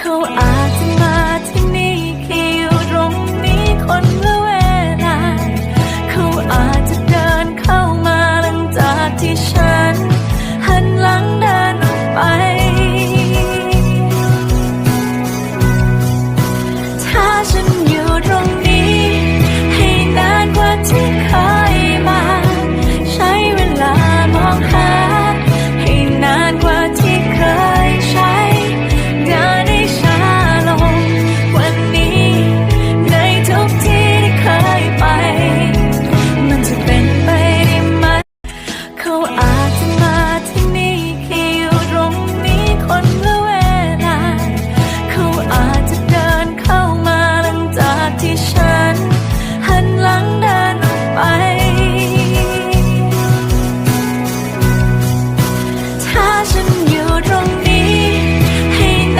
เขาอาจจะมาที่นี่ค่วตรงนี้คนละเวลา เขาอาจจะเดินเข้ามาหลังจากที่ฉัน หันหลังเดินออกไป ถ้าฉันอยู่ตรงนี้ ให้นานกว่าที่เคยมา ใช้เวลามองหา sure.